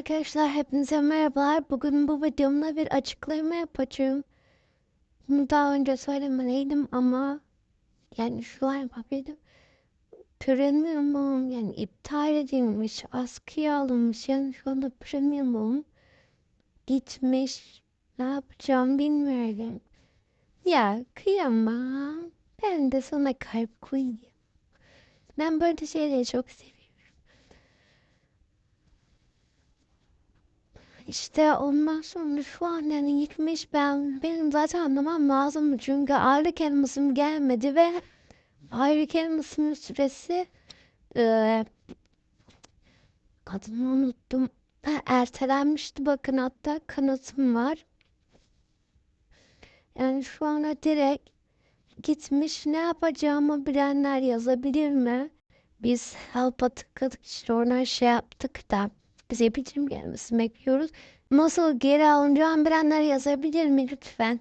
Arkadaşlar hepinize merhabalar. Bugün bu videomda bir açıklama yapacağım. Bunu daha önce söylemeliydim ama yani şu an yapabilirim. Premiumum yani iptal edilmiş, askıya alınmış. Yani şu anda premiumum gitmiş. Ne yapacağım bilmiyorum. Ya kıyamam. Ben de sana kalp koyayım. Ben böyle şeyleri çok seviyorum. İşte ondan sonra şu an yani gitmiş ben benim zaten anlamam lazım. Çünkü ağırlık elmasım gelmedi ve ağırlık elmasının süresi eee adını unuttum. Ha, ertelenmişti bakın hatta kanıtım var. Yani şu ana direkt gitmiş ne yapacağımı bilenler yazabilir mi? Biz help'a tıkladık işte oradan şey yaptık da bize bildirim gelmesini bekliyoruz. Nasıl geri alınacağını bilenler yazabilir mi lütfen?